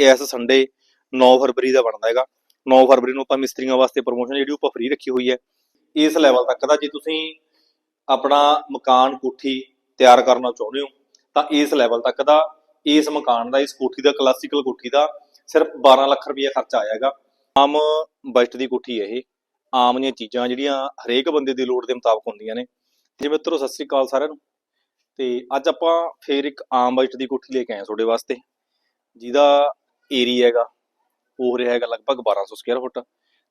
ਇਸ ਸੰਡੇ 9 ਫਰਵਰੀ ਦਾ ਬਣਦਾ ਹੈਗਾ। 9 ਫਰਵਰੀ ਨੂੰ ਆਪਾਂ ਮਿਸਤਰੀਆਂ ਵਾਸਤੇ ਪ੍ਰੋਮੋਸ਼ਨ ਜਿਹੜੀ ਉਹ ਆਪਾਂ ਫ੍ਰੀ ਰੱਖੀ ਹੋਈ ਹੈ। ਇਸ ਲੈਵਲ ਤੱਕ ਦਾ ਜੇ ਤੁਸੀਂ ਆਪਣਾ ਮਕਾਨ ਕੋਠੀ ਤਿਆਰ ਕਰਨਾ ਚਾਹੁੰਦੇ ਹੋ, ਤਾਂ ਇਸ ਲੈਵਲ ਤੱਕ ਦਾ ਇਸ ਮਕਾਨ ਦਾ, ਇਸ ਕੋਠੀ ਦਾ ਕਲਾਸੀਕਲ ਕੋਠੀ ਦਾ ਸਿਰਫ 12 ਲੱਖ ਰੁਪਏ ਖਰਚਾ ਆਇਆ ਹੈਗਾ। ਆਮ ਬਜਟ ਦੀ ਕੋਠੀ ਹੈ ਇਹ। ਆਮ ਦੀਆਂ ਚੀਜ਼ਾਂ ਜਿਹੜੀਆਂ ਹਰੇਕ ਬੰਦੇ ਦੀ ਲੋੜ ਦੇ ਮੁਤਾਬਕ ਹੁੰਦੀਆਂ ਨੇ। ਜਿਵੇਂ ਮਿੱਤਰੋ, ਸਤਿ ਸ੍ਰੀ ਅਕਾਲ ਸਾਰਿਆਂ ਨੂੰ। ਤੇ ਅੱਜ ਆਪਾਂ ਫੇਰ ਇੱਕ ਆਮ ਬਜਟ ਦੀ ਕੋਠੀ ਲੈ ਕੇ ਆਏ ਤੁਹਾਡੇ ਵਾਸਤੇ। ਜਿਹਦਾ ਏਰੀਆ ਹੈਗਾ, ਉਹ ਰਿਹਾ ਹੈਗਾ ਲਗਭਗ 1200 ਸਕੁਅਰ ਫੁੱਟ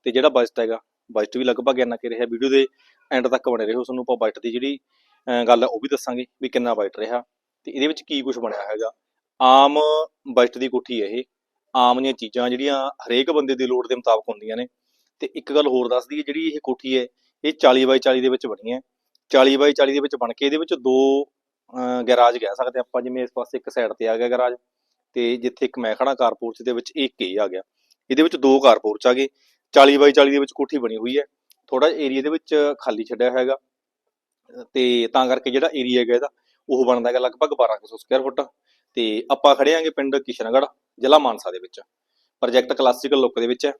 ਤੇ ਜਿਹੜਾ ਬਜਟ ਹੈਗਾ ਬਜਟ ਵੀ ਲਗਭਗ ਇੰਨਾ ਕਿ ਰਿਹਾ ਵੀਡੀਓ ਦੇ ਐਂਡ ਤੱਕ ਬਣੇ ਰਹੋ, ਤੁਹਾਨੂੰ ਆਪਾਂ ਬਜਟ ਦੀ ਜਿਹੜੀ, ਅਹ, ਗੱਲ ਹੈ ਉਹ ਵੀ ਦੱਸਾਂਗੇ ਵੀ ਕਿੰਨਾ ਬਜਟ ਰਿਹਾ ਤੇ ਇਹਦੇ ਵਿੱਚ ਕੀ ਕੁਝ ਬਣਿਆ ਹੈਗਾ। ਆਮ ਬਜਟ ਦੀ ਕੋਠੀ ਹੈ ਇਹ, ਆਮ ਦੀਆਂ ਚੀਜ਼ਾਂ ਜਿਹੜੀਆਂ ਹਰੇਕ ਬੰਦੇ ਦੀ ਲੋੜ ਦੇ ਮੁਤਾਬਕ ਹੁੰਦੀਆਂ ਨੇ ਤੇ ਇੱਕ ਗੱਲ ਹੋਰ ਦੱਸਦੀ ਹੈ ਜਿਹੜੀ ਇਹ ਕੋਠੀ ਹੈ, ਇਹ 40 ਬਾਈ 40 ਦੇ ਵਿੱਚ ਬਣੀ ਹੈ। 40 ਬਾਈ 40 ਦੇ ਵਿੱਚ ਬਣ ਕੇ ਇਹਦੇ ਵਿੱਚ ਦੋ, ਅਹ ਗੈਰਾਜ ਕਹਿ ਸਕਦੇ ਆਪਾਂ, ਜਿਵੇਂ ਇਸ ਪਾਸੇ ਇੱਕ ਸਾਈਡ ਤੇ ਆ ਗਿਆ ਗੈਰਾਜ ਤੇ ਜਿੱਥੇ ਇੱਕ ਮੈਂ ਖੜਾ ਕਾਰਪੋਰਚ ਦੇ ਵਿੱਚ ਇੱਕ ਹੀ ਆ ਗਿਆ। ਇਹਦੇ ਵਿੱਚ ਦੋ ਕਾਰਪੋਰਚ ਆ ਗਏ। 40 ਬਾਈ 40 ਦੇ ਵਿੱਚ ਕੋਠੀ ਬਣੀ ਹੋਈ ਹੈ। ਥੋੜਾ ਏਰੀਆ ਦੇ ਵਿੱਚ ਖਾਲੀ ਛੱਡਿਆ ਹੈਗਾ। ਤੇ ਤਾਂ ਕਰਕੇ ਜਿਹੜਾ ਏਰੀਆ ਹੈਗਾ ਇਹਦਾ, ਉਹ ਬਣਦਾ ਹੈਗਾ ਲਗਭਗ 1200 ਸਕੁਅਰ ਫੁੱਟ ਤੇ ਆਪਾਂ ਖੜੇ ਆਂਗੇ ਪਿੰਡ ਕਿਸ਼ਨਗੜ੍ਹ, ਜ਼ਿਲ੍ਹਾ ਮਾਨਸਾ ਦੇ ਵਿੱਚ। ਪ੍ਰੋਜੈਕਟ ਕਲਾਸੀਕਲ ਲੁੱਕ ਦੇ ਵਿੱਚ ਹੈ।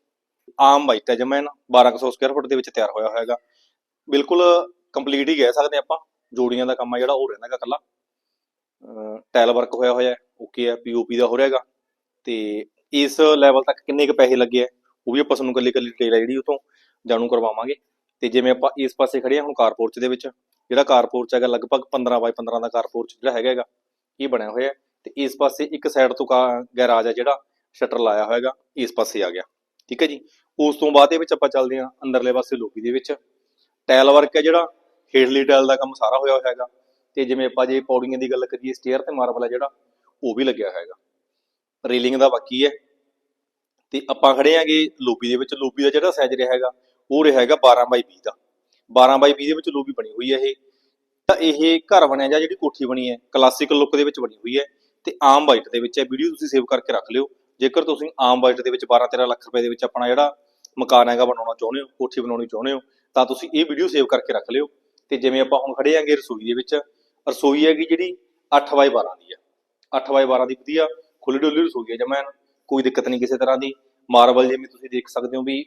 ਆਮ ਵਾਈਟ ਹੈ ਜਮੈਨ 1200 ਸਕੁਅਰ ਫੁੱਟ ਦੇ ਵਿੱਚ ਤਿਆਰ ਹੋਇਆ ਹੈਗਾ। ਬਿਲਕੁਲ ਕੰਪਲੀਟ ਹੀ ਕਹਿ ਸਕਦੇ ਆਪਾਂ। ਜੋੜੀਆਂ ਦਾ ਕੰਮ ਆ ਜਿਹੜਾ, ਉਹ ਰਹਿੰਦਾ ਹੈਗਾ ਇਕੱਲਾ। ਟਾਇਲ ਵਰਕ ਹੋਇਆ ਹੋਇਆ ਹੈ ਓਕੇ ਹੈ ਪੀਓਪੀ ਦਾ ਹੋ ਰਿਹਾ ਹੈਗਾ। ਤੇ ਇਸ ਲੈਵਲ ਤੱਕ ਕਿੰਨੇ ਕੁ ਪੈਸੇ ਲੱਗੇ ਆ ਉਹ ਵੀ ਆਪਾਂ ਤੁਹਾਨੂੰ ਕੱਲੀ ਕੱਲੀ ਡਿਟੇਲ ਹੈ ਜਿਹੜੀ ਉਹ ਜਾਣੂ ਕਰਵਾਵਾਂਗੇ। ਤੇ ਜਿਵੇਂ ਆਪਾਂ ਇਸ ਪਾਸੇ ਖੜੇ ਆ ਹੁਣ ਕਾਰਪੋਰਚ ਦੇ ਵਿੱਚ, ਜਿਹੜਾ ਕਾਰਪੋਰਚ ਹੈਗਾ, ਲਗਭਗ 15 ਬਾਈ 15 ਦਾ ਕਾਰਪੋਰਚ ਜਿਹੜਾ ਹੈਗਾ ਹੈਗਾ, ਇਹ ਬਣਿਆ ਹੋਇਆ ਤੇ ਇਸ ਪਾਸੇ ਇੱਕ ਸਾਈਡ ਤੋਂ ਗੈਰਾਜ ਹੈ ਜਿਹੜਾ ਸ਼ਟਰ ਲਾਇਆ ਹੋਇਆਗਾ ਇਸ ਪਾਸੇ ਆ ਗਿਆ। ਠੀਕ ਹੈ ਜੀ? ਉਸ ਤੋਂ ਬਾਅਦ ਦੇ ਵਿੱਚ ਆਪਾਂ ਚੱਲਦੇ ਹਾਂ ਅੰਦਰਲੇ ਪਾਸੇ ਲੋਬੀ ਦੇ ਵਿੱਚ। ਟਾਇਲ ਵਰਕ ਹੈ ਜਿਹੜਾ, ਹੇਠਲੀ ਟਾਇਲ ਦਾ ਕੰਮ ਸਾਰਾ ਹੋਇਆ ਹੋਇਆ ਹੈਗਾ। ਤੇ ਜਿਵੇਂ ਆਪਾਂ ਜੇ ਪੌੜੀਆਂ ਦੀ ਗੱਲ ਕਰੀਏ ਸਟੇਅਰ ਤੇ ਮਾਰਬਲ ਹੈ ਜਿਹੜਾ, ਉਹ ਵੀ ਲੱਗਿਆ ਹੈਗਾ। ਰੇਲਿੰਗ ਦਾ ਬਾਕੀ ਹੈ। ਤੇ ਆਪਾਂ ਖੜੇ ਆਂਗੇ ਲੋਬੀ ਦੇ ਵਿੱਚ। ਲੋਬੀ ਦਾ ਜਿਹੜਾ ਸਾਈਜ਼ ਰਿਹਾ ਹੈਗਾ, ਉਹ ਰਿਹਾ ਹੈਗਾ 12 ਬਾਈ 20 ਦਾ। 12 ਬਾਈ 20 ਦੇ ਵਿੱਚ ਲੋਬੀ ਬਣੀ ਹੋਈ ਹੈ ਇਹ। ਤਾਂ ਇਹ ਘਰ ਬਣਿਆ ਜਾਂ ਜਿਹੜੀ ਕੋਠੀ ਬਣੀ ਹੈ ਕਲਾਸੀਕਲ ਲੁੱਕ ਦੇ ਵਿੱਚ ਬਣੀ ਹੋਈ ਹੈ ਤੇ ਆਮ ਵਾਈਟ ਦੇ ਵਿੱਚ ਹੈ। ਵੀਡੀਓ ਤੁਸੀਂ ਸੇਵ ਕਰਕੇ ਰੱਖ ਲਿਓ। ਜੇਕਰ ਤੁਸੀਂ ਆਮ ਵਾਈਟ ਦੇ ਵਿੱਚ 12-13 ਲੱਖ ਰੁਪਏ ਦੇ ਵਿੱਚ ਆਪਣਾ ਜਿਹੜਾ ਮਕਾਨ ਹੈਗਾ ਬਣਾਉਣਾ ਚਾਹੁੰਦੇ ਹੋ, ਕੋਠੀ ਬਣਾਉਣੀ ਚਾਹੁੰਦੇ ਹੋ, ਤਾਂ ਤੁਸੀਂ ਇਹ ਵੀਡੀਓ ਸੇਵ ਕਰਕੇ ਰੱਖ ਲਿਓ। ਤੇ ਜਿਵੇਂ ਆਪਾਂ ਹੁਣ ਖੜੇ ਆਂਗੇ ਰਸੋਈ ਦੇ ਵਿੱਚ ਰਸੋਈ ਹੈਗੀ ਜਿਹੜੀ 8x12 ਦੀ ਹੈ। 8x12 ਦੀ ਵਧੀਆ ਖੁੱਲੀ ਡੁੱਲੀ ਰਸੋਈ ਹੈ ਜਮੈਨ ਕੋਈ ਦਿੱਕਤ ਨਹੀਂ ਕਿਸੇ ਤਰ੍ਹਾਂ ਦੀ। ਮਾਰਬਲ ਜਿਵੇਂ ਤੁਸੀਂ ਦੇਖ ਸਕਦੇ ਹੋ ਵੀ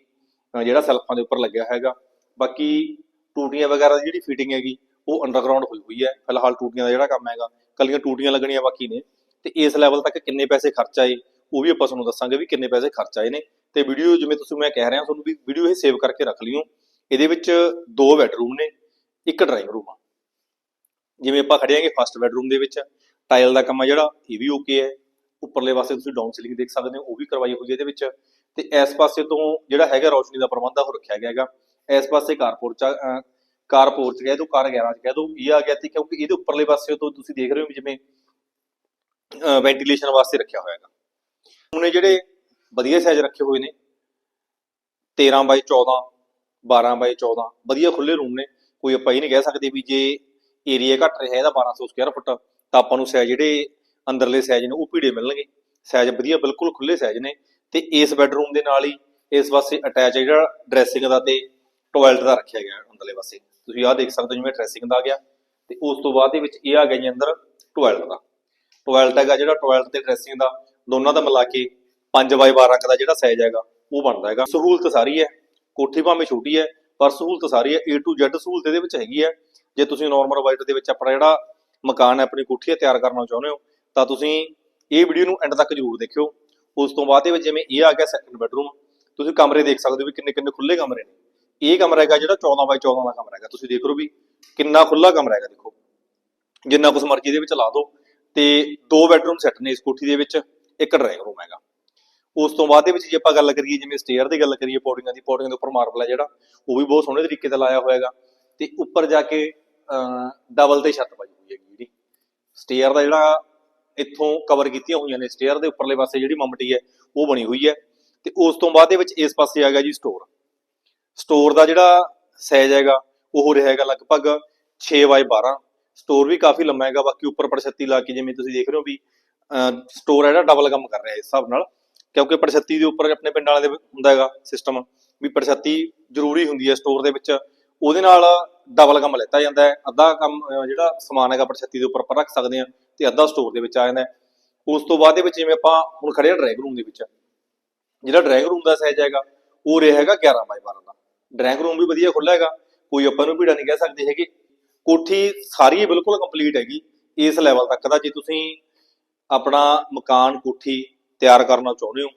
ਜਿਹੜਾ ਸੈਲਫਾਂ ਦੇ ਉੱਪਰ ਲੱਗਿਆ ਹੈਗਾ। ਬਾਕੀ ਟੂਟੀਆਂ ਵਗੈਰਾ ਦੀ ਜਿਹੜੀ ਫਿਟਿੰਗ ਹੈਗੀ, ਉਹ ਅੰਡਰਗਰਾਉਂਡ ਹੋਈ ਹੋਈ ਹੈ। ਫਿਲਹਾਲ ਟੂਟੀਆਂ ਦਾ ਜਿਹੜਾ ਕੰਮ ਹੈਗਾ, ਕੱਲੀਆਂ ਟੂਟੀਆਂ ਲੱਗਣੀਆਂ ਬਾਕੀ ਨੇ। ਤੇ ਇਸ ਲੈਵਲ ਤੱਕ ਕਿੰਨੇ ਪੈਸੇ ਖਰਚ ਆਏ, ਉਹ ਵੀ ਆਪਾਂ ਤੁਹਾਨੂੰ ਦੱਸਾਂਗੇ ਵੀ ਕਿੰਨੇ ਪੈਸੇ ਖਰਚ ਆਏ ਨੇ। ਤੇ ਵੀਡੀਓ ਜਿਵੇਂ ਤੁਸੀਂ ਮੈਂ ਕਹਿ ਰਿਹਾ, ਤੁਹਾਨੂੰ ਵੀ ਵੀਡੀਓ ਇਹ ਸੇਵ ਕਰਕੇ ਰੱਖ ਲਿਓ। ਇਹਦੇ ਵਿੱਚ ਦੋ ਬੈਡਰੂਮ ਨੇ, ਇੱਕ ਡਰਾਇੰਗ ਰੂਮ ਆ। ਜਿਵੇਂ ਆਪਾਂ ਖੜੇ ਆਂਗੇ ਫਸਟ ਬੈਡਰੂਮ ਦੇ ਵਿੱਚ ਟਾਇਲ ਦਾ ਕੰਮ ਆ ਜਿਹੜਾ, ਇਹ ਵੀ ਓਕੇ ਹੈ। ਉੱਪਰਲੇ ਪਾਸੇ ਤੁਸੀਂ ਡਾਊਨ ਸੀਲਿੰਗ ਦੇਖ ਸਕਦੇ ਹੋ, ਉਹ ਵੀ ਕਰਵਾਈ ਹੋਈ ਹੈ ਇਹਦੇ ਵਿੱਚ। ਤੇ ਇਸ ਪਾਸੇ ਤੋਂ ਜਿਹੜਾ ਹੈਗਾ ਰੋਸ਼ਨੀ ਦਾ ਪ੍ਰਬੰਧ ਆ, ਉਹ ਰੱਖਿਆ ਗਿਆ ਹੈਗਾ। ਇਸ ਪਾਸੇ ਕਾਰਪੋਰਚ ਕਾਰਪੋਰਚ ਕਹਿ ਦੋ ਕਾਰ ਗੈਰਾਜ ਕਹਿ ਦੋ, ਇਹ ਆ ਗਿਆ ਤੇ ਕਿਉਂਕਿ ਇਹਦੇ ਉੱਪਰਲੇ ਪਾਸੇ ਤੋਂ ਤੁਸੀਂ ਦੇਖ ਰਹੇ ਹੋ ਵੀ ਜਿਵੇਂ ਵੈਂਟੀਲੇਸ਼ਨ ਵਾਸਤੇ ਰੱਖਿਆ ਹੋਇਆ ਹੈਗਾ। ਉਹਨੇ ਜਿਹੜੇ ਵਧੀਆ ਸਾਈਜ਼ ਰੱਖੇ ਹੋਏ ਨੇ 13 ਬਾਈ 14 12 ਬਾਈ 14 ਵਧੀਆ ਖੁੱਲੇ ਰੂਮ ਨੇ। ਕੋਈ ਆਪਾਂ ਇਹ ਨਹੀਂ ਕਹਿ ਸਕਦੇ ਵੀ ਜੇ ਏਰੀਆ ਘੱਟ ਰਿਹਾ, ਇਹਦਾ 1200 ਸਕੁਅਰ ਫੁੱਟ ਤਾਂ ਆਪਾਂ ਨੂੰ ਸਾਈਜ਼ ਜਿਹੜੇ ਅੰਦਰਲੇ ਸਾਈਜ਼ ਨੇ, ਉਹ ਭੀੜੇ ਮਿਲਣਗੇ। ਸਾਈਜ਼ ਵਧੀਆ, ਬਿਲਕੁਲ ਖੁੱਲੇ ਸਾਈਜ਼ ਨੇ। ਤੇ ਇਸ ਬੈਡਰੂਮ ਦੇ ਨਾਲ ਹੀ, ਇਸ ਪਾਸੇ ਅਟੈਚ ਜਿਹੜਾ ਡਰੈਸਿੰਗ ਦਾ ਤੇ ਟਾਇਲਟ ਦਾ ਰੱਖਿਆ ਗਿਆ ਅੰਦਰਲੇ ਪਾਸੇ। ਤੁਸੀਂ ਆਹ ਦੇਖ ਸਕਦੇ ਹੋ ਜਿਵੇਂ ਡਰੈਸਿੰਗ ਦਾ ਆ ਗਿਆ। ਤੇ ਉਸ ਤੋਂ ਬਾਅਦ ਦੇ ਵਿੱਚ ਇਹ ਆ ਗਿਆ ਜੀ ਅੰਦਰ ਟਾਇਲਟ ਦਾ। ਟਾਇਲਟ ਹੈਗਾ ਜਿਹੜਾ ਟਾਇਲਟ ਤੇ ਡਰੈਸਿੰਗ ਦਾ, ਦੋਨਾਂ ਦਾ ਮਿਲਾ ਕੇ 5 ਬਾਈ 12 ਦਾ ਜਿਹੜਾ ਸਾਈਜ਼ ਹੈਗਾ, ਉਹ ਬਣਦਾ ਹੈਗਾ। ਸਹੂਲਤ ਸਾਰੀ ਹੈ। ਕੋਠੀ ਭਾਵੇਂ ਛੋਟੀ ਹੈ, ਪਰ ਸਹੂਲਤ ਸਾਰੀ ਹੈ। A to Z ਸਹੂਲਤ ਇਹਦੇ ਵਿੱਚ ਹੈਗੀ ਹੈ। ਜੇ ਤੁਸੀਂ ਨਾਰਮਲ ਵਾਈਟ ਦੇ ਵਿੱਚ ਆਪਣਾ ਜਿਹੜਾ ਮਕਾਨ ਹੈ, ਆਪਣੀ ਕੋਠੀ ਹੈ ਤਿਆਰ ਕਰਨਾ ਚਾਹੁੰਦੇ ਹੋ, ਤਾਂ ਤੁਸੀਂ ਇਹ ਵੀਡੀਓ ਨੂੰ ਐਂਡ ਤੱਕ ਜ਼ਰੂਰ ਦੇਖਿਓ। ਉਸ ਤੋਂ ਬਾਅਦ ਦੇ ਵਿੱਚ ਜਿਵੇਂ ਇਹ ਆ ਗਿਆ ਸੈਕੰਡ ਬੈਡਰੂਮ ਤੁਸੀਂ ਕਮਰੇ ਦੇਖ ਸਕਦੇ ਹੋ ਵੀ ਕਿੰਨੇ ਕਿੰਨੇ ਖੁੱਲੇ ਕਮਰੇ ਨੇ। ਇਹ ਕਮਰਾ ਹੈਗਾ ਜਿਹੜਾ 14 ਬਾਈ 14 ਦਾ ਕਮਰਾ ਹੈਗਾ, ਤੁਸੀਂ ਦੇਖ ਲਓ ਵੀ ਕਿੰਨਾ ਖੁੱਲਾ ਕਮਰਾ ਹੈਗਾ, ਦੇਖੋ। ਜਿੰਨਾ ਕੁਛ ਮਰਜ਼ੀ ਦੇ ਵਿੱਚ ਲਾ ਦਿਓ। ਤੇ ਦੋ ਬੈਡਰੂਮ ਸੈੱਟ ਨੇ ਇਸ ਕੋਠੀ ਦੇ ਵਿੱਚ, ਇੱਕ ਡਰਾਇੰਗ ਰੂਮ ਹੈਗਾ। ਉਸ ਤੋਂ ਬਾਅਦ ਦੇ ਵਿੱਚ ਜੇ ਆਪਾਂ ਗੱਲ ਕਰੀਏ, ਜਿਵੇਂ ਸਟੇਅਰ ਦੀ ਗੱਲ ਕਰੀਏ, ਪੌੜੀਆਂ ਦੀ, ਪੌੜੀਆਂ ਦੇ ਉੱਪਰ ਮਾਰਬਲ ਹੈ ਜਿਹੜਾ, ਉਹ ਵੀ ਬਹੁਤ ਸੋਹਣੇ ਤਰੀਕੇ ਦਾ ਲਾਇਆ ਹੋਇਆ ਹੈਗਾ। ਤੇ ਉੱਪਰ ਜਾ ਕੇ ਡਬਲ ਤੇ ਛੱਤ ਪਾਈ ਹੋਈ ਹੈਗੀ ਜਿਹੜੀ। ਸਟੇਅਰ ਦਾ ਜਿਹੜਾ ਇੱਥੋਂ ਕਵਰ ਕੀਤੀਆਂ ਹੋਈਆਂ ਨੇ ਸਟੇਅਰ ਦੇ ਉੱਪਰਲੇ ਪਾਸੇ ਜਿਹੜੀ ਮਮਟੀ ਹੈ, ਉਹ ਬਣੀ ਹੋਈ ਹੈ। ਤੇ ਉਸ ਤੋਂ ਬਾਅਦ ਦੇ ਵਿੱਚ ਇਸ ਪਾਸੇ ਆ ਗਿਆ ਜੀ ਸਟੋਰ ਸਟੋਰ ਦਾ ਜਿਹੜਾ ਸਾਈਜ਼ ਹੈਗਾ, ਉਹ ਰਿਹਾ ਹੈਗਾ ਲਗਭਗ 6x12 ਸਟੋਰ ਵੀ ਕਾਫੀ ਲੰਮਾ ਹੈਗਾ, ਬਾਕੀ ਉੱਪਰ ਪਰਛੱਤੀ ਲਾ ਕੇ ਜਿਵੇਂ ਤੁਸੀਂ ਦੇਖ ਰਹੇ ਹੋ ਵੀ ਸਟੋਰ ਹੈ ਜਿਹੜਾ ਡਬਲ ਕੰਮ ਕਰ ਰਿਹਾ ਇਸ ਹਿਸਾਬ ਨਾਲ। ਕਿਉਂਕਿ ਪਰਛੱਤੀ ਦੇ ਉੱਪਰ ਆਪਣੇ ਪਿੰਡ ਵਾਲਿਆਂ ਦੇ ਹੁੰਦਾ ਹੈਗਾ ਸਿਸਟਮ ਵੀ ਪਰਛੱਤੀ ਜ਼ਰੂਰੀ ਹੁੰਦੀ ਹੈ ਸਟੋਰ ਦੇ ਵਿੱਚ। ਉਹਦੇ ਨਾਲ ਡਬਲ ਕੰਮ ਲੈਤਾ ਜਾਂਦਾ ਹੈ। ਅੱਧਾ ਕੰਮ ਜਿਹੜਾ ਸਮਾਨ ਹੈਗਾ ਪਰਛੱਤੀ ਦੇ ਉੱਪਰ ਆਪਾਂ ਰੱਖ ਸਕਦੇ ਹਾਂ ਤੇ ਅੱਧਾ ਸਟੋਰ ਦੇ ਵਿੱਚ ਆ ਜਾਂਦਾ ਉਸ ਤੋਂ ਬਾਅਦ ਦੇ ਵਿੱਚ ਜਿਵੇਂ ਆਪਾਂ ਹੁਣ ਖੜੇ ਆ ਡਰਾਇੰਗ ਰੂਮ ਦੇ ਵਿੱਚ, ਜਿਹੜਾ ਡਰਾਇੰਗ ਰੂਮ ਦਾ ਸਾਈਜ਼ ਹੈਗਾ, ਉਹ ਰਿਹਾ ਹੈਗਾ 11 ਬਾਈ 12 ਦਾ। ਡਰਾਇੰਗ ਰੂਮ ਵੀ ਵਧੀਆ ਖੁੱਲ੍ਹਾ ਹੈਗਾ, ਕੋਈ ਆਪਾਂ ਨੂੰ ਭੀੜਾ ਨਹੀਂ ਕਹਿ ਸਕਦੇ ਹੈਗੇ। ਕੋਠੀ ਸਾਰੀ ਬਿਲਕੁਲ ਕੰਪਲੀਟ ਹੈਗੀ, ਇਸ ਲੈਵਲ ਤੱਕ ਦਾ। ਜੇ ਤੁਸੀਂ ਆਪਣਾ ਮਕਾਨ, ਕੋਠੀ ਤਿਆਰ ਕਰਨਾ ਚਾਹੁੰਦੇ ਹੋ,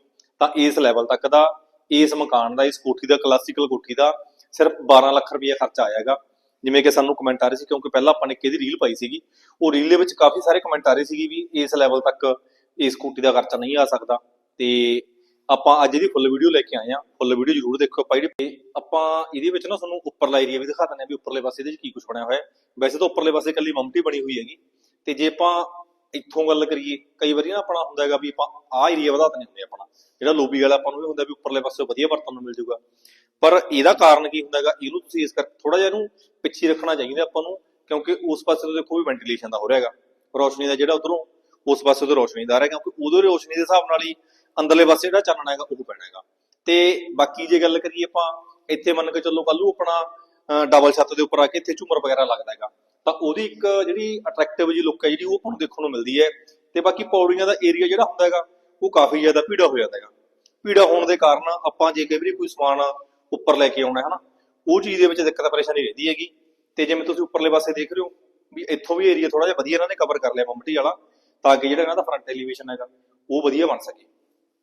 ਤਾਂ ਇਸ ਲੈਵਲ ਤੱਕ ਦਾ, ਇਸ ਮਕਾਨ ਦਾ, ਇਸ ਕੋਠੀ ਦਾ ਕਲਾਸੀਕਲ ਕੋਠੀ ਦਾ ਸਿਰਫ 12 ਲੱਖ ਰੁਪਏ ਖਰਚਾ ਆਇਆ ਹੈਗਾ। ਜਿਵੇਂ ਕਿ ਸਾਨੂੰ ਕਮੈਂਟ ਆ ਰਹੇ ਸੀ, ਕਿਉਂਕਿ ਪਹਿਲਾਂ ਆਪਾਂ ਨੇ ਕਿਹਦੀ ਰੀਲ ਪਾਈ ਸੀਗੀ, ਉਹ ਰੀਲ ਦੇ ਵਿੱਚ ਕਾਫੀ ਸਾਰੇ ਕਮੈਂਟ ਆ ਰਹੇ ਸੀਗੇ ਵੀ ਇਸ ਲੈਵਲ ਤੱਕ ਇਸ ਸਕੂਟੀ ਦਾ ਖਰਚਾ ਨਹੀਂ ਆ ਸਕਦਾ। ਤੇ ਆਪਾਂ ਅੱਜ ਇਹਦੀ ਫੁੱਲ ਵੀਡੀਓ ਲੈ ਕੇ ਆਏ ਆ ਫੁੱਲ ਵੀਡੀਓ ਜ਼ਰੂਰ ਦੇਖੋ ਆਪਾਂ ਜਿਹੜੀ ਆਪਾਂ ਇਹਦੇ ਵਿੱਚ ਨਾ ਤੁਹਾਨੂੰ ਉੱਪਰਲਾ ਏਰੀਆ ਵੀ ਦਿਖਾ ਦਿੰਦੇ ਆ ਵੀ ਉੱਪਰਲੇ ਪਾਸੇ ਇਹਦੇ ਵਿੱਚ ਕੀ ਕੁਝ ਬਣਿਆ ਹੋਇਆ ਹੈ। ਵੈਸੇ ਤਾਂ ਉੱਪਰਲੇ ਪਾਸੇ ਇਕੱਲੀ ਮਮਟੀ ਬਣੀ ਹੋਈ ਹੈਗੀ। ਤੇ ਜੇ ਆਪਾਂ ਇੱਥੋਂ ਗੱਲ ਕਰੀਏ, ਕਈ ਵਾਰੀ ਨਾ ਆਪਣਾ ਹੁੰਦਾ ਹੈਗਾ ਵੀ ਆਪਾਂ ਆਹ ਏਰੀਆ ਵਧਾ ਦਿੰਦੇ ਹੁੰਦੇ ਆਪਣਾ। ਜਿਹੜਾ ਲੋਬੀ ਵਾਲਾ ਆਪਾਂ ਨੂੰ ਵੀ ਹੁੰਦਾ ਵੀ ਉੱਪਰਲੇ ਪਾਸੇ ਵਧੀਆ ਵਰਤਣ ਨੂੰ ਮਿਲ ਜੂਗਾ। ਪਰ ਇਹਦਾ ਕਾਰਨ ਕੀ ਹੁੰਦਾ ਹੈਗਾ, ਇਹਨੂੰ ਤੁਸੀਂ ਇਸ ਕਰਕੇ ਥੋੜਾ ਜਿਹਾ ਇਹਨੂੰ ਪਿੱਛੇ ਰੱਖਣਾ ਚਾਹੀਦਾ ਆਪਾਂ ਨੂੰ, ਕਿਉਂਕਿ ਉਸ ਪਾਸੇ ਤੋਂ ਦੇਖੋ ਵੀ ਵੈਂਟੀਲੇਸ਼ਨ ਦਾ ਹੋ ਰਿਹਾ ਹੈਗਾ। ਰੋਸ਼ਨੀ ਦਾ ਜਿਹੜਾ ਉਧਰੋਂ, ਉਸ ਪਾਸੇ ਤੋਂ ਰੋਸ਼ਨੀ ਦਾ ਆ ਰਿਹਾ, ਕਿਉਂਕਿ ਉਧਰ ਰੋਸ਼ਨੀ ਦੇ ਹਿਸਾਬ ਨਾਲ ਹੀ ਅੰਦਰਲੇ ਪਾਸੇ ਜਿਹੜਾ ਚਾਨਣਾ ਹੈਗਾ ਉਹ ਪੈਣਾ ਹੈਗਾ। ਤੇ ਬਾਕੀ ਜੇ ਗੱਲ ਕਰੀਏ ਆਪਾਂ, ਇੱਥੇ ਮੰਨ ਕੇ ਚੱਲੋ ਕੱਲੂ ਆਪਣਾ ਡਬਲ ਛੱਤ ਦੇ ਉੱਪਰ ਆ ਕੇ ਇੱਥੇ ਝੂਮਰ ਵਗੈਰਾ ਲੱਗਦਾ ਹੈਗਾ। ਤਾਂ ਉਹਦੀ ਇੱਕ ਜਿਹੜੀ ਅਟਰੈਕਟਿਵ ਜੀ ਲੁੱਕ ਹੈ ਜਿਹੜੀ ਉਹ ਆਪਾਂ ਦੇਖਣ ਨੂੰ ਮਿਲਦੀ ਹੈ ਤੇ ਬਾਕੀ ਪੌੜੀਆਂ ਦਾ ਏਰੀਆ ਜਿਹੜਾ ਹੁੰਦਾ ਹੈਗਾ, ਉਹ ਕਾਫੀ ਜ਼ਿਆਦਾ ਭੀੜਾ ਹੋ ਜਾਂਦਾ ਹੈਗਾ। ਭੀੜਾ ਹੋਣ ਦੇ ਕਾਰਨ ਆਪਾਂ ਜੇ ਕਈ ਵਾਰੀ ਕੋਈ ਸਮਾਨ ਉੱਪਰ ਲੈ ਕੇ ਆਉਣਾ ਹੈ ਨਾ, ਉਹ ਚੀਜ਼ ਦੇ ਵਿੱਚ ਦਿੱਕਤ ਪਰੇਸ਼ਾਨੀ ਰਹਿੰਦੀ ਹੈਗੀ। ਤੇ ਜਿਵੇਂ ਤੁਸੀਂ ਉੱਪਰਲੇ ਪਾਸੇ ਦੇਖ ਰਹੇ ਹੋ ਵੀ ਇੱਥੋਂ ਵੀ ਏਰੀਆ ਥੋੜਾ ਜਿਹਾ ਵਧੀਆ ਇਹਨਾਂ ਨੇ ਕਵਰ ਕਰ ਲਿਆ ਮੰਮਟੀ ਵਾਲਾ, ਤਾਂ ਕਿ ਜਿਹੜਾ ਇਹਨਾਂ ਦਾ ਫਰੰਟ ਐਲੀਵੇਸ਼ਨ ਹੈਗਾ, ਉਹ ਵਧੀਆ ਬਣ ਸਕੇ।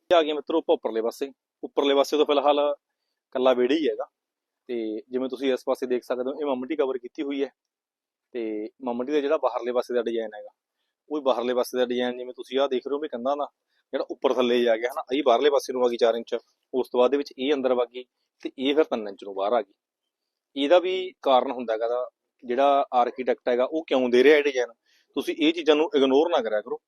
ਆ ਗਏ ਮਿੱਤਰੋ ਆਪਾਂ ਉੱਪਰਲੇ ਪਾਸੇ ਉੱਪਰਲੇ ਪਾਸੇ ਤੋਂ ਫਿਲਹਾਲ ਕੱਲਾ ਵਿਹੜਾ ਹੀ ਹੈਗਾ। ਤੇ ਜਿਵੇਂ ਤੁਸੀਂ ਇਸ ਪਾਸੇ ਦੇਖ ਸਕਦੇ ਹੋ, ਇਹ ਮੰਮਟੀ ਕਵਰ ਕੀਤੀ ਹੋਈ ਹੈ। ਤੇ ਮੰਮਟੀ ਦਾ ਜਿਹੜਾ ਬਾਹਰਲੇ ਪਾਸੇ ਦਾ ਡਿਜ਼ਾਈਨ ਹੈਗਾ, ਉਹ ਬਾਹਰਲੇ ਪਾਸੇ ਦਾ ਡਿਜ਼ਾਈਨ ਜਿਵੇਂ ਤੁਸੀਂ ਆਹ ਦੇਖ ਰਹੇ ਹੋ ਵੀ ਕੰਧਾਂ ਦਾ, ਜਿਹੜਾ ਉੱਪਰ ਥੱਲੇ ਜਾ ਗਿਆ ਹਨਾ ਇਹ ਬਾਹਰਲੇ ਪਾਸੇ ਨੂੰ ਆ ਗਈ 4 ਇੰਚ, ਉਸ ਤੋਂ ਬਾਅਦ ਦੇ ਵਿੱਚ ਇਹ ਅੰਦਰ ਵਗ ਗਈ ਤੇ ਇਹ ਫਿਰ 3 ਇੰਚ ਨੂੰ ਬਾਹਰ ਆ ਗਈ। ਇਹਦਾ ਵੀ ਕਾਰਨ ਹੁੰਦਾ ਹੈਗਾ ਦਾ, ਜਿਹੜਾ ਆਰਕੀਟੈਕਟ ਹੈਗਾ, ਉਹ ਕਿਉਂ ਦੇ ਰਿਹਾ ਇਹ ਡਿਜ਼ਾਈਨ ਤੁਸੀਂ ਇਹ ਚੀਜ਼ਾਂ ਨੂੰ ਇਗਨੋਰ ਨਾ ਕਰਿਆ ਕਰੋ।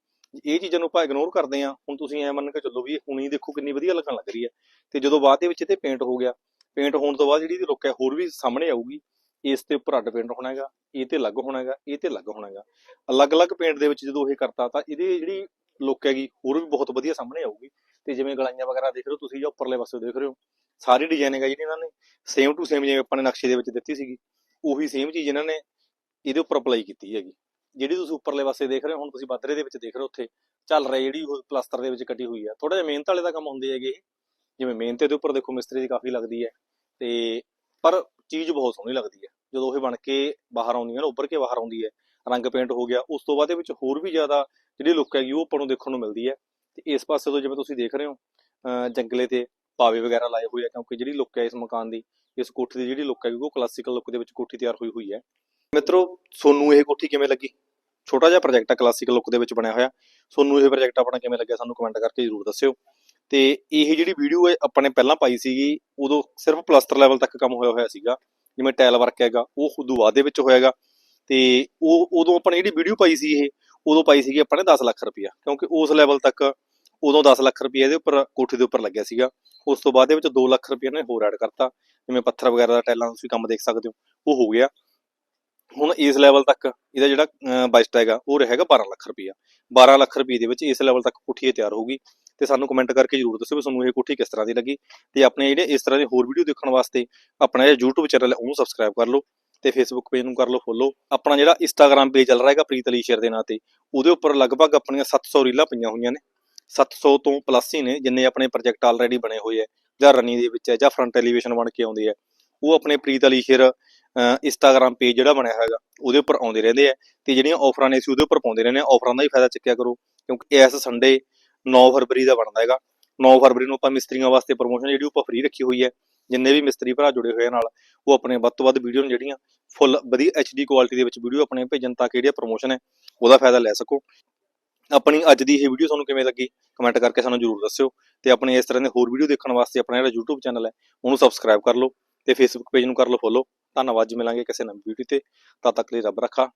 ਇਹ ਚੀਜ਼ਾਂ ਨੂੰ ਆਪਾਂ ਇਗਨੋਰ ਕਰਦੇ ਆ ਹੁਣ ਤੁਸੀਂ ਐ ਮੰਨ ਕੇ ਚੱਲੋ ਵੀ ਹੁਣ ਹੀ ਦੇਖੋ ਕਿੰਨੀ ਵਧੀਆ ਲੱਗਣ ਲੱਗ ਰਹੀ ਹੈ। ਤੇ ਜਦੋਂ ਬਾਅਦ ਦੇ ਵਿੱਚ ਇਹ ਪੇਂਟ ਹੋ ਗਿਆ ਪੇਂਟ ਹੋਣ ਤੋਂ ਬਾਅਦ ਜਿਹੜੀ ਇਹਦੀ ਲੁੱਕ ਹੈ, ਹੋਰ ਵੀ ਸਾਹਮਣੇ ਆਊਗੀ। ਇਸ ਤੇ ਉੱਪਰ ਅੱਡ ਪੇਂਟ ਹੋਣਾ ਹੈਗਾ, ਇਹ ਤੇ ਅਲੱਗ ਹੋਣਾ ਹੈਗਾ, ਇਹ ਤੇ ਅਲੱਗ ਹੋਣਾ ਹੈਗਾ। ਅਲੱਗ-ਅਲੱਗ ਪੇਂਟ ਦੇ ਵਿੱਚ ਜਦੋਂ ਇਹ ਕਰਤਾ ਤਾਂ ਇਹਦੀ ਜਿਹੜੀ ਲੁੱਕ ਹੈਗੀ ਹੋਰ ਵੀ ਬਹੁਤ ਵਧੀਆ ਸਾਹਮਣੇ ਆਊਗੀ। ਤੇ ਜਿਵੇਂ ਗਲਾਈਆਂ ਵਗੈਰਾ ਦੇਖ ਰਹੇ ਹੋ ਤੁਸੀਂ ਜਾਂ ਉੱਪਰਲੇ ਪਾਸੇ ਦੇਖ ਰਹੇ ਹੋ, ਸਾਰੀ ਡਿਜ਼ਾਈਨਿੰਗ ਹੈ ਜਿਹੜੀ ਇਹਨਾਂ ਨੇ ਸੇਮ ਟੂ ਸੇਮ ਜਿਵੇਂ ਆਪਾਂ ਨੇ ਨਕਸ਼ੇ ਦੇ ਵਿੱਚ ਦਿੱਤੀ ਸੀਗੀ, ਉਹੀ ਸੇਮ ਚੀਜ਼ ਇਹਨਾਂ ਨੇ ਇਹਦੇ ਉੱਪਰ ਅਪਲਾਈ ਕੀਤੀ ਹੈਗੀ। ਜਿਹੜੀ ਤੁਸੀਂ ਉੱਪਰਲੇ ਪਾਸੇ ਦੇਖ ਰਹੇ ਹੋ, ਹੁਣ ਤੁਸੀਂ ਬਾਦਰੇ ਦੇ ਵਿੱਚ ਦੇਖ ਰਹੇ ਹੋ ਉੱਥੇ, ਚੱਲ ਰਹੀ ਜਿਹੜੀ ਉਹ ਪਲਾਸਟਰ ਦੇ ਵਿੱਚ ਕੱਟੀ ਹੋਈ ਹੈ ਥੋੜਾ ਜਿਹਾ ਮਿਹਨਤ ਵਾਲੇ ਦਾ ਕੰਮ ਹੁੰਦੇ ਹੈਗੇ। ਇਹ। ਜਿਵੇਂ ਮਿਹਨਤ ਦੇ ਉੱਪਰ ਦੇਖੋ ਮਿਸਤਰੀ ਦੀ ਕਾਫੀ ਲੱਗਦੀ ਹੈ, ਤੇ ਪਰ ਚੀਜ਼ ਬਹੁਤ ਸੋਹਣੀ ਲੱਗਦੀ ਹੈ। ਜਦੋਂ ਇਹ ਬਣ ਕੇ ਬਾਹਰ ਆਉਂਦੀ ਹੈ ਨਾ ਉੱਪਰ ਕੇ ਬਾਹਰ ਆਉਂਦੀ ਹੈ, ਰੰਗ ਪੇਂਟ ਹੋ ਗਿਆ, ਉਸ ਤੋਂ ਬਾਅਦ ਇਹ ਵਿੱਚ ਹੋਰ ਵੀ ਜ਼ਿਆਦਾ ਜਿਹੜੀ ਲੁੱਕ ਹੈਗੀ ਉਹ ਆਪਾਂ ਨੂੰ ਦੇਖਣ ਨੂੰ ਮਿਲਦੀ ਹੈ। ਤੇ ਇਸ ਪਾਸੇ ਤੋਂ ਜਿਵੇਂ ਤੁਸੀਂ ਦੇਖ ਰਹੇ ਹੋ ਜੰਗਲੇ ਤੇ ਪਾਵੇ ਵਗੈਰਾ ਲਾਏ ਹੋਏ ਆ, ਕਿਉਂਕਿ ਜਿਹੜੀ ਲੁੱਕ ਹੈ ਇਸ ਮਕਾਨ ਦੀ, ਇਸ ਕੋਠੀ ਦੀ ਜਿਹੜੀ ਲੁੱਕ ਹੈਗੀ, ਉਹ ਕਲਾਸੀਕਲ ਲੁੱਕ ਦੇ ਵਿੱਚ ਕੋਠੀ ਤਿਆਰ ਹੋਈ ਹੋਈ ਹੈ। ਮਿੱਤਰੋ, ਸੋਨੂੰ ਇਹ ਕੋਠੀ ਕਿਵੇਂ ਲੱਗੀ? ਛੋਟਾ ਜਿਹਾ ਪ੍ਰੋਜੈਕਟ ਆ ਕਲਾਸੀਕਲ ਲੁੱਕ ਦੇ ਵਿੱਚ ਬਣਿਆ ਹੋਇਆ। ਸੋਨੂੰ ਇਹ ਪ੍ਰੋਜੈਕਟ ਆਪਣਾ ਕਿਵੇਂ ਲੱਗਿਆ ਸਾਨੂੰ ਕਮੈਂਟ ਕਰਕੇ ਜਰੂਰ ਦੱਸਿਓ। ਤੇ ਇਹ ਜਿਹੜੀ ਵੀਡੀਓ ਹੈ ਆਪਾਂ ਨੇ ਪਹਿਲਾਂ ਪਾਈ ਸੀਗੀ, ਉਦੋਂ ਸਿਰਫ ਪਲਾਸਟਰ ਲੈਵਲ ਤੱਕ ਕੰਮ ਹੋਇਆ ਹੋਇਆ ਸੀਗਾ। ਜਿਵੇਂ ਟਾਇਲ ਵਰਕ ਹੈਗਾ, ਉਹ ਉਦੋਂ ਬਾਅਦ ਦੇ ਵਿੱਚ ਹੋਇਆਗਾ। ਤੇ ਉਹ ਉਦੋਂ ਆਪਾਂ ਨੇ ਜਿਹੜੀ ਵੀਡੀਓ ਪਾਈ ਸੀ ਇਹ, ਉਦੋਂ ਪਾਈ ਸੀਗੀ ਆਪਾਂ ਨੇ 10 ਲੱਖ ਰੁਪਇਆ। ਕਿਉਂਕਿ ਉਸ ਲੈਵਲ ਤੱਕ ਉਦੋਂ 10 ਲੱਖ ਰੁਪਏ ਇਹਦੇ ਉੱਪਰ ਕੋਠੀ ਦੇ ਉੱਪਰ ਲੱਗਿਆ ਸੀਗਾ। ਉਸ ਤੋਂ ਬਾਅਦ ਦੇ ਵਿੱਚ 2 ਲੱਖ ਰੁਪਏ ਨੇ ਹੋਰ ਐਡ ਕਰਤਾ। ਜਿਵੇਂ ਪੱਥਰ ਵਗੈਰਾ ਦਾ ਟਾਇਲਾਂ ਤੁਸੀਂ ਕੰਮ ਦੇਖ ਸਕਦੇ ਹੋ, ਉਹ ਹੋ ਗਿਆ। ਹੁਣ ਇਸ ਲੈਵਲ ਤੱਕ ਇਹਦਾ ਜਿਹੜਾ ਬਜਟ ਹੈਗਾ, ਉਹ ਰਹੇਗਾ 12 ਲੱਖ ਰੁਪਇਆ। 12 ਲੱਖ ਰੁਪਏ ਦੇ ਵਿੱਚ ਇਸ ਲੈਵਲ ਤੱਕ ਕੋਠੀ ਇਹ ਤਿਆਰ ਹੋਊਗੀ। ਤੇ ਸਾਨੂੰ ਕਮੈਂਟ ਕਰਕੇ ਜਰੂਰ ਦੱਸਿਓ ਵੀ ਤੁਹਾਨੂੰ ਇਹ ਕੋਠੀ ਕਿਸ ਤਰ੍ਹਾਂ ਦੀ ਲੱਗੀ ਤੇ ਆਪਣੇ ਜਿਹੜੇ ਇਸ ਤਰ੍ਹਾਂ ਦੇ ਹੋਰ ਵੀਡੀਓ ਦੇਖਣ ਵਾਸਤੇ ਆਪਣਾ ਜਿਹੜਾ YouTube ਚੈਨਲ ਹੈ, ਉਹਨੂੰ ਸਬਸਕ੍ਰਾਈਬ ਕਰ ਲਓ ਤੇ ਫੇਸਬੁੱਕ ਪੇਜ ਨੂੰ ਕਰ ਲਓ ਫੋਲੋ ਆਪਣਾ ਜਿਹੜਾ Instagram ਪੇਜ ਚੱਲ ਰਿਹਾ ਹੈਗਾ ਪ੍ਰੀਤ ਅਲੀਸ਼ੇਰ ਦੇ ਨਾਂ ਤੇ, ਉਹਦੇ ਉੱਪਰ ਲਗਭਗ ਆਪਣੀਆਂ 700 ਰੀਲਾਂ ਪਈਆਂ ਹੋਈਆਂ ਨੇ। 700 ਤੋਂ ਪਲੱਸ ਹੀ ਨੇ, ਜਿੰਨੇ ਆਪਣੇ ਪ੍ਰੋਜੈਕਟ ਆਲਰੇਡੀ ਬਣੇ ਹੋਏ ਆ ਜਾਂ ਰਨੀ ਦੇ ਵਿੱਚ ਹੈ, ਜਾਂ ਫਰੰਟ ਐਲੀਵੇਸ਼ਨ ਬਣ ਕੇ ਆਉਂਦੇ ਹੈ। ਉਹ ਆਪਣੇ ਪ੍ਰੀਤ ਅਲੀਸ਼ਰ ਇੰਸਟਾਗ੍ਰam ਪੇਜ ਜਿਹੜਾ ਬਣਿਆ ਹੈਗਾ, ਉਹਦੇ ਉੱਪਰ ਆਉਂਦੇ ਰਹਿੰਦੇ ਆ ਤੇ ਜਿਹੜੀਆਂ ਆਫਰਾਂ ਨੇ ਅਸੀਂ ਉਹਦੇ ਉੱਪਰ ਪਾਉਂਦੇ ਰਹਿੰਦੇ ਆ ਆਫਰਾਂ ਦਾ ਹੀ ਫਾਇਦਾ ਚੱਕਿਆ ਕਰੋ, ਕਿਉਂਕਿ ਇਸ ਸੰਡੇ 9 ਫਰਵਰੀ ਦਾ ਬਣਦਾ ਹੈਗਾ। 9 ਫਰਵਰੀ ਨੂੰ ਆਪਾਂ ਮਿਸਤਰੀਆਂ ਵਾਸਤੇ ਪ੍ਰੋਮੋਸ਼ਨ ਜਿਹੜੀ ਉਹ ਆਪਾਂ ਫ੍ਰੀ ਰੱਖੀ ਹੋਈ ਹੈ। ਜਿੰਨੇ ਵੀ ਮਿਸਤਰੀ ਭਰਾ ਜੁੜੇ ਹੋਏ ਆ ਨਾਲ, ਉਹ ਆਪਣੇ ਵੱਧ ਤੋਂ ਵੱਧ ਵੀਡੀਓ ਨੂੰ ਜਿਹੜੀਆਂ ਫੁੱਲ ਵਧੀਆ ਐਚਡੀ ਕੁਆਲਿਟੀ ਦੇ ਵਿੱਚ ਵੀਡੀਓ ਆਪਣੇ ਭੇਜਣ ਤਾਂ ਕਿ ਜਿਹੜੀ ਪ੍ਰੋਮੋਸ਼ਨ ਹੈ, ਉਹਦਾ ਫਾਇਦਾ ਲੈ ਸਕੋ। ਆਪਣੀ ਅੱਜ ਦੀ ਇਹ ਵੀਡੀਓ ਤੁਹਾਨੂੰ ਕਿਵੇਂ ਲੱਗੀ ਕਮੈਂਟ ਕਰਕੇ ਸਾਨੂੰ ਜਰੂਰ ਦੱਸਿਓ। ਤੇ ਆਪਣੇ ਇਸ ਤਰ੍ਹਾਂ ਦੇ ਹੋਰ ਵੀਡੀਓ ਦੇਖਣ ਵਾਸਤੇ ਆਪਣਾ ਜਿਹੜਾ YouTube ਚੈਨਲ ਹੈ, ਉਹਨੂੰ ਸਬਸਕ੍ਰਾਈਬ ਕਰ ਲਓ ਤੇ Facebook ਪੇਜ ਨੂੰ ਕਰ ਲਓ ਫੋਲੋ ਧੰਨਵਾਦ ਜੀ, ਮਿਲਾਂਗੇ ਕਿਸੇ ਨਵੀਂ ਵੀਡੀਓ ਤੇ। ਤਦ ਤੱਕ ਲਈ ਰੱਬ ਰੱਖਾ।